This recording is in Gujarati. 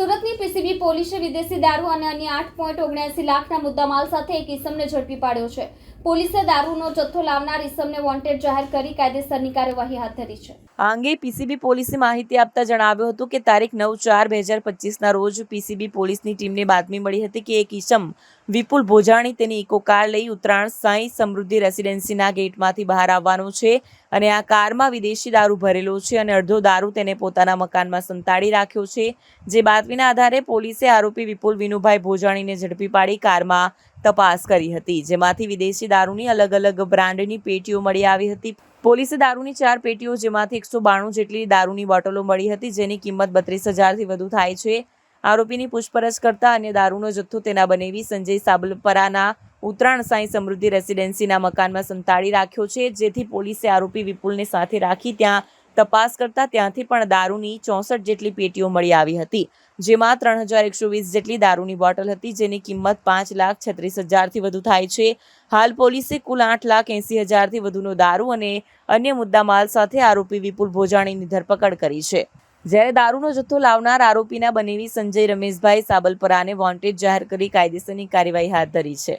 સુરતની પીસીબી પોલીસે વિદેશી દારૂ અને અન્ય આઠ પોઈન્ટ ઓગણસી લાખના મુદ્દામાલ સાથે એક ઇસમને ઝડપી પાડ્યો છે. પોલીસે દારૂનો જથ્થો લાવનાર ઇસમને વોન્ટેડ જાહેર કરી કાયદેસરની કાર્યવાહી હાથ ધરી છે. આ અંગે પીસીબી પોલીસે માહિતી આપતા જણાવ્યું હતું કે તારીખ નવ ચાર બે હજાર પચીસના રોજ પીસીબી પોલીસની ટીમને બાતમી મળી હતી કે એક ઈસમ વિપુલ ભોજાણી તેની ઇકો કાર લઈ ઉત્તરાયણ સાંઈ સમૃદ્ધિ રેસિડેન્સીના ગેટમાંથી બહાર આવવાનો છે. અને આ કારમાં વિદેશી દારૂ ભરેલો છે અને અડધો દારૂ તેને પોતાના મકાનમાં સંતાડી રાખ્યો છે. જે બાતમીના આધારે પોલીસે આરોપી વિપુલ વિનુભાઈ ભોજાણીને ઝડપી પાડી કારમાં તપાસ કરી હતી, જેમાંથી વિદેશી દારૂની અલગ અલગ બ્રાન્ડની પેટીઓ મળી આવી હતી. પોલીસે દારૂની ચાર પેટીઓ, જેમાંથી એકસો બાણું જેટલી દારૂની બોટલો મળી હતી, જેની કિંમત બત્રીસ હજારથી વધુ થાય છે. આરોપીની પૂછપરછ કરતા અન્ય દારૂનો જથ્થો તેના બનેવી સંજય સાબલપરાના ઉત્તરાયણ સાંઈ સમૃદ્ધિ રેસિડેન્સીના મકાનમાં સંતાડી રાખ્યો છે, જેથી પોલીસે આરોપી વિપુલને સાથે રાખી ત્યાં તપાસ કરતા ત્યાંથી પણ દારૂની ચોસઠ જેટલી પેટીઓ મળી આવી હતી, જેમાં ત્રણ હજાર એકસો વીસ જેટલી દારૂની બોટલ હતી, જેની કિંમત પાંચ લાખ છત્રીસ હજારથી વધુ થાય છે. હાલ પોલીસે કુલ આઠ લાખ એંસી હજારથી વધુનો દારૂ અને અન્ય મુદ્દામાલ સાથે આરોપી વિપુલ ભોજાણીની ધરપકડ કરી છે. જ્યારે દારૂનો જથ્થો લાવનાર આરોપીના બનેવી સંજય રમેશભાઈ સાબલપરાને વોન્ટેડ જાહેર કરી કાયદેસરની કાર્યવાહી હાથ ધરી છે.